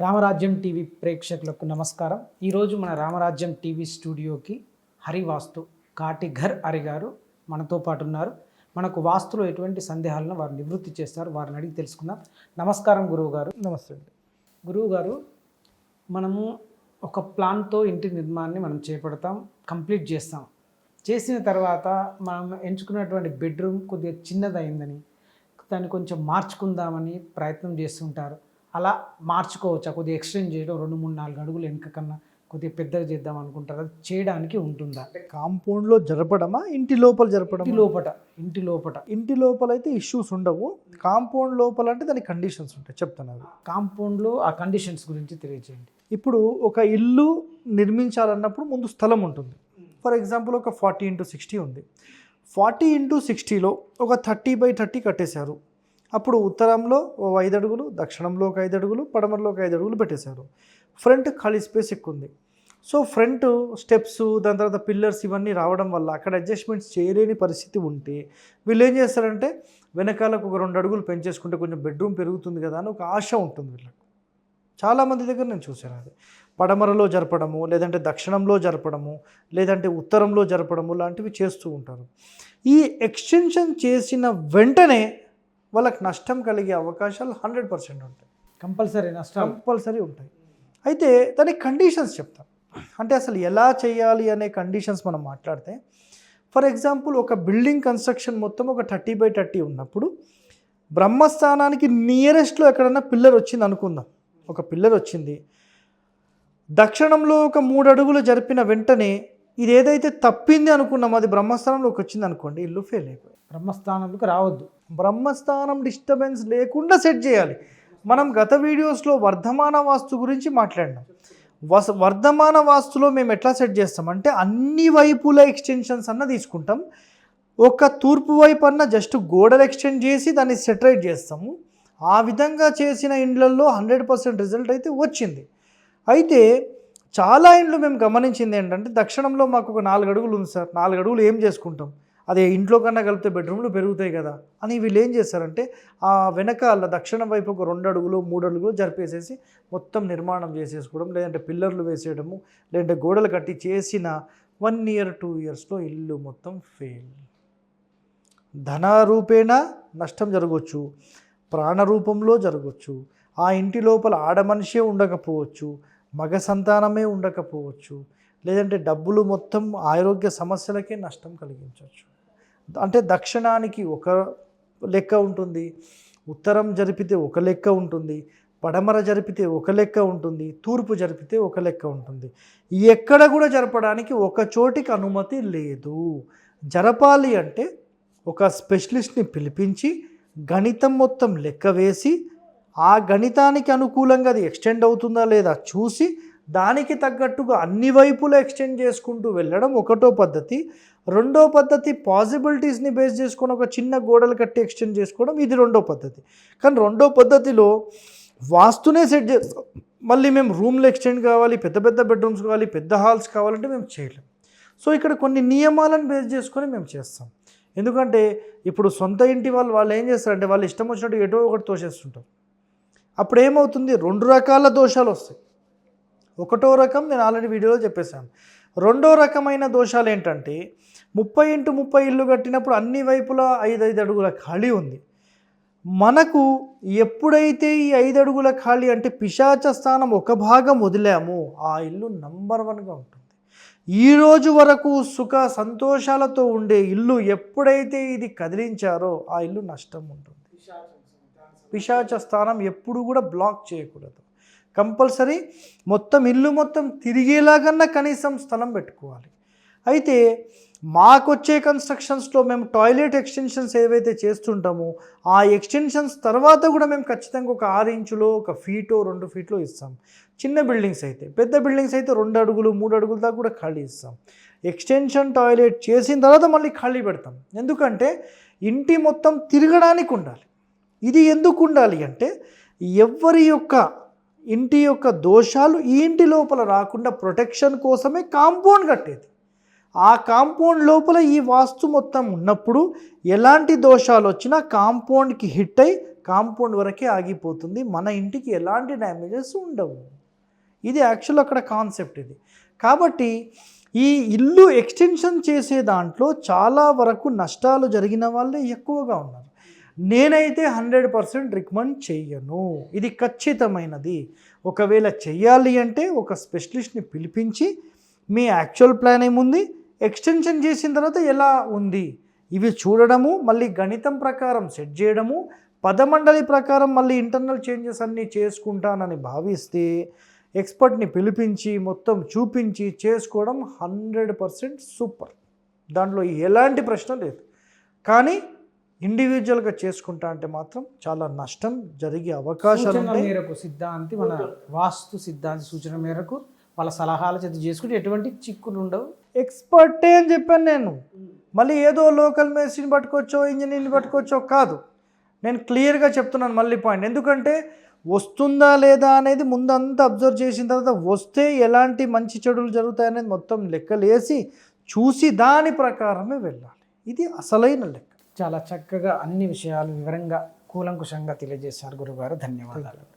రామరాజ్యం TV ప్రేక్షకులకు నమస్కారం. ఈరోజు మన రామరాజ్యం టీవీ స్టూడియోకి హరివాస్తు కాటి ఘర్ హరి గారు మనతో పాటు ఉన్నారు మనకు వాస్తులో ఎటువంటి సందేహాలను వారు నివృత్తి చేస్తారు వారిని అడిగి తెలుసుకుందాం. నమస్కారం గురువు గారు నమస్తే అండి. గురువు గారు మనము ఒక ప్లాన్తో ఇంటి నిర్మాణాన్ని మనం చేపడతాం కంప్లీట్ చేస్తాం. చేసిన తర్వాత మనం ఎంచుకున్నటువంటి బెడ్రూమ్ కొద్దిగా చిన్నదైందని దాన్ని కొంచెం మార్చుకుందామని ప్రయత్నం చేస్తుంటారు. అలా మార్చుకోవచ్చా? కొద్దిగా ఎక్స్టెండ్ చేయడం రెండు మూడు నాలుగు అడుగులు వెనుక కన్నా కొద్దిగా పెద్దగా చేద్దాం అనుకుంటారు? అది చేయడానికి ఉంటుందా? కాంపౌండ్లో జరపడమా? ఇంటి లోపల ఇంటి జరపడం లోపట ఇంటి లోపట. ఇంటి లోపల అయితే ఇష్యూస్ ఉండవు. కాంపౌండ్ లోపల అంటే దానికి కండిషన్స్ ఉంటాయి చెప్తాను అవి కాంపౌండ్లో ఆ కండిషన్స్ గురించి తెలియజేయండి ఇప్పుడు ఒక ఇల్లు నిర్మించాలన్నప్పుడు ముందు స్థలం ఉంటుంది. ఫర్ ఎగ్జాంపుల్ ఒక ఫార్టీ ఇంటూ సిక్స్టీ ఉంది. ఫార్టీ ఇంటూ సిక్స్టీలో ఒక థర్టీ బై థర్టీ కట్టేశారు. అప్పుడు ఉత్తరంలో ఐదు అడుగులు దక్షిణంలో ఒక ఐదు అడుగులు పడమరలోకి ఐదు అడుగులు పెట్టేశారు. ఫ్రంట్ ఖాళీ స్పేస్ ఎక్కువ ఉంది సో ఫ్రంట్ స్టెప్స్ దాని తర్వాత పిల్లర్స్ ఇవన్నీ రావడం వల్ల అక్కడ అడ్జస్ట్మెంట్స్ చేయలేని పరిస్థితి ఉంటే వీళ్ళు ఏం చేస్తారంటే వెనకాలకు ఒక రెండు అడుగులు పెంచేసుకుంటే కొంచెం బెడ్రూమ్ పెరుగుతుంది కదా అని ఒక ఆశ ఉంటుంది వీళ్ళకి. చాలామంది దగ్గర నేను చూశాను అది. పడమరలో జరపడము లేదంటే దక్షిణంలో జరపడము లేదంటే ఉత్తరంలో జరపడము లాంటివి చేస్తూ ఉంటారు. ఈ ఎక్స్టెన్షన్ చేసిన వెంటనే వాళ్ళకి నష్టం కలిగే అవకాశాలు హండ్రెడ్ పర్సెంట్ ఉంటాయి. కంపల్సరీ నష్టాలు కంపల్సరీ ఉంటాయి. అయితే దానికి కండిషన్స్ చెప్తాం. అంటే అసలు ఎలా చేయాలి అనే కండిషన్స్ మనం మాట్లాడితే ఫర్ ఎగ్జాంపుల్ ఒక బిల్డింగ్ కన్స్ట్రక్షన్ మొత్తం ఒక థర్టీ బై థర్టీ ఉన్నప్పుడు బ్రహ్మస్థానానికి నియరెస్ట్లో ఎక్కడన్నా పిల్లర్ వచ్చింది అనుకుందాం. ఒక పిల్లర్ వచ్చింది. దక్షిణంలో ఒక మూడు అడుగులు జరిపిన వెంటనే ఇది ఏదైతే తప్పింది అనుకున్నాం అది బ్రహ్మస్థానంలోకి వచ్చింది అనుకోండి ఇల్లు ఫెయిల్ అయిపోయింది బ్రహ్మస్థానంలోకి రావద్దు. బ్రహ్మస్థానం డిస్టర్బెన్స్ లేకుండా సెట్ చేయాలి. మనం గత వీడియోస్లో వర్ధమాన వాస్తు గురించి మాట్లాడినాం. వస వర్ధమాన వాస్తులో మేము ఎట్లా సెట్ చేస్తాం? అంటే అన్ని వైపుల ఎక్స్టెన్షన్స్ అన్న తీసుకుంటాం. ఒక తూర్పు వైపు అన్న జస్ట్ గోడలు ఎక్స్టెండ్ చేసి దాన్ని సెటరేట్ చేస్తాము. ఆ విధంగా చేసిన ఇండ్లలో హండ్రెడ్ పర్సెంట్ రిజల్ట్ అయితే వచ్చింది. అయితే చాలా ఇండ్లు మేము గమనించింది ఏంటంటే దక్షిణంలో మాకు ఒక నాలుగు అడుగులు ఉంది సార్. నాలుగు అడుగులు ఏం చేసుకుంటాం? అదే ఇంట్లో కన్నా కలిపితే బెడ్రూమ్లు పెరుగుతాయి కదా అని వీళ్ళు ఏం చేస్తారంటే ఆ వెనకాల దక్షిణం వైపు ఒక రెండు అడుగులు మూడు అడుగులు జరిపేసేసి మొత్తం నిర్మాణం చేసేసుకోవడం లేదంటే పిల్లర్లు వేసేయడము లేదంటే గోడలు కట్టి చేసిన వన్ ఇయర్ టూ ఇయర్స్లో ఇల్లు మొత్తం ఫెయిల్ ధనరూపేణ నష్టం జరగవచ్చు ప్రాణరూపంలో జరగవచ్చు ఆ ఇంటి లోపల ఆడమనిషే ఉండకపోవచ్చు మగ సంతానమే ఉండకపోవచ్చు లేదంటే డబ్బులు మొత్తం ఆరోగ్య సమస్యలకే నష్టం కలిగించవచ్చు. అంటే దక్షిణానికి ఒక లెక్క ఉంటుంది ఉత్తరం జరిపితే ఒక లెక్క ఉంటుంది పడమర జరిపితే ఒక లెక్క ఉంటుంది తూర్పు జరిపితే ఒక లెక్క ఉంటుంది. ఎక్కడ కూడా జరపడానికి ఒక చోటికి అనుమతి లేదు. జరపాలి అంటే ఒక స్పెషలిస్ట్ని పిలిపించి గణితం మొత్తం లెక్క వేసి ఆ గణితానికి అనుకూలంగా అది ఎక్స్టెండ్ అవుతుందా లేదా చూసి దానికి తగ్గట్టుగా అన్ని వైపులా ఎక్స్టెండ్ చేసుకుంటూ వెళ్ళడం ఒకటో పద్ధతి. రెండో పద్ధతి పాసిబిలిటీస్ని బేస్ చేసుకొని ఒక చిన్న గోడలు కట్టి ఎక్స్టెండ్ చేసుకోవడం ఇది రెండో పద్ధతి. కానీ రెండో పద్ధతిలో వాస్తునే సెట్ చేస్తాం మళ్ళీ మేము రూమ్లు ఎక్స్టెండ్ కావాలి పెద్ద పెద్ద బెడ్రూమ్స్ కావాలి పెద్ద హాల్స్ కావాలంటే మేము చేయలేం. సో ఇక్కడ కొన్ని నియమాలను బేస్ చేసుకొని మేము చేస్తాం. ఎందుకంటే ఇప్పుడు సొంత ఇంటి వాళ్ళు వాళ్ళు ఏం చేస్తారంటే వాళ్ళు ఇష్టం వచ్చినట్టు ఎటో ఒకటి తోసేస్తుంటారు. అప్పుడు ఏమవుతుంది రెండు రకాల దోషాలు వస్తాయి. ఒకటో రకం నేను ఆల్రెడీ వీడియోలో చెప్పేశాను. రెండో రకమైన దోషాలు ఏంటంటే ముప్పై ఇంటూ ముప్పై ఇల్లు కట్టినప్పుడు అన్ని వైపులా ఐదు ఐదు అడుగుల ఖాళీ ఉంది. మనకు ఎప్పుడైతే ఈ ఐదు అడుగుల ఖాళీ అంటే పిశాచ స్థానం ఒక భాగం వదిలామో ఆ ఇల్లు నంబర్ వన్గా ఉంటుంది. ఈ రోజు వరకు సుఖ సంతోషాలతో ఉండే ఇల్లు ఎప్పుడైతే ఇది కదిలించారో ఆ ఇల్లు నష్టం ఉంటుంది. పిశాచ స్థానం ఎప్పుడు కూడా బ్లాక్ చేయకూడదు. కంపల్సరీ మొత్తం ఇల్లు మొత్తం తిరిగేలాగన్నా కనీసం స్థలం పెట్టుకోవాలి. అయితే మాకొచ్చే కన్స్ట్రక్షన్స్లో మేము టాయిలెట్ ఎక్స్టెన్షన్స్ ఏవైతే చేస్తుంటామో ఆ ఎక్స్టెన్షన్స్ తర్వాత కూడా మేము ఖచ్చితంగా ఒక ఆరు ఇంచులో ఒక ఫీటో రెండు ఫీట్లో ఇస్తాం. చిన్న బిల్డింగ్స్ అయితే పెద్ద బిల్డింగ్స్ అయితే రెండు అడుగులు మూడు అడుగుల దాకా కూడా ఖాళీ ఇస్తాం. ఎక్స్టెన్షన్ టాయిలెట్ చేసిన తర్వాత మళ్ళీ ఖాళీ పెడతాం. ఎందుకంటే ఇంటి మొత్తం తిరగడానికి ఉండాలి. ఇది ఎందుకు ఉండాలి అంటే ఎవరి యొక్క ఇంటి యొక్క దోషాలు ఈ ఇంటి లోపల రాకుండా ప్రొటెక్షన్ కోసమే కాంపౌండ్ కట్టేది. ఆ కాంపౌండ్ లోపల ఈ వాస్తు మొత్తం ఉన్నప్పుడు ఎలాంటి దోషాలు వచ్చినా కాంపౌండ్కి హిట్ అయి కాంపౌండ్ వరకే ఆగిపోతుంది. మన ఇంటికి ఎలాంటి డ్యామేజెస్ ఉండవు. ఇది యాక్చువల్ అక్కడ కాన్సెప్ట్ ఇది. కాబట్టి ఈ ఇల్లు ఎక్స్టెన్షన్ చేసే దాంట్లో చాలా వరకు నష్టాలు జరిగిన వాళ్ళే ఎక్కువగా ఉన్నారు. నేనైతే హండ్రెడ్ పర్సెంట్ రికమెండ్ చెయ్యను. ఇది ఖచ్చితమైనది. ఒకవేళ చెయ్యాలి అంటే ఒక స్పెషలిస్ట్ని పిలిపించి మీ యాక్చువల్ ప్లాన్ ఏముంది ఎక్స్టెన్షన్ చేసిన తర్వాత ఎలా ఉంది ఇవి చూడడము మళ్ళీ గణితం ప్రకారం సెట్ చేయడము పదమండలి ప్రకారం మళ్ళీ ఇంటర్నల్ చేంజెస్ అన్నీ చేసుకుంటానని భావిస్తే ఎక్స్పర్ట్ని పిలిపించి మొత్తం చూపించి చేసుకోవడం హండ్రెడ్ పర్సెంట్ సూపర్. దాంట్లో ఎలాంటి ప్రశ్న లేదు. కానీ ఇండివిజువల్గా చేసుకుంటా అంటే మాత్రం చాలా నష్టం జరిగే అవకాశాలు మేరకు సిద్ధాంతి మన వాస్తు సిద్ధాంతి సూచన మేరకు వాళ్ళ సలహాల చేత చేసుకుంటే ఎటువంటి చిక్కులు ఉండవు ఎక్స్పర్టే అని చెప్పాను నేను మళ్ళీ ఏదో లోకల్ మేసిని పట్టుకోవచ్చో ఇంజనీర్ని పట్టుకోవచ్చో కాదు నేను క్లియర్గా చెప్తున్నాను మళ్ళీ పాయింట్ ఎందుకంటే వస్తుందా లేదా అనేది ముందంతా అబ్జర్వ్ చేసిన తర్వాత వస్తే ఎలాంటి మంచి చెడులు జరుగుతాయనేది మొత్తం లెక్కలేసి చూసి దాని ప్రకారమే వెళ్ళాలి ఇది అసలైన లెక్క చాలా చక్కగా అన్ని విషయాలు వివరంగా కూలంకుషంగా తెలియజేశారు గురుగారు. ధన్యవాదాలు.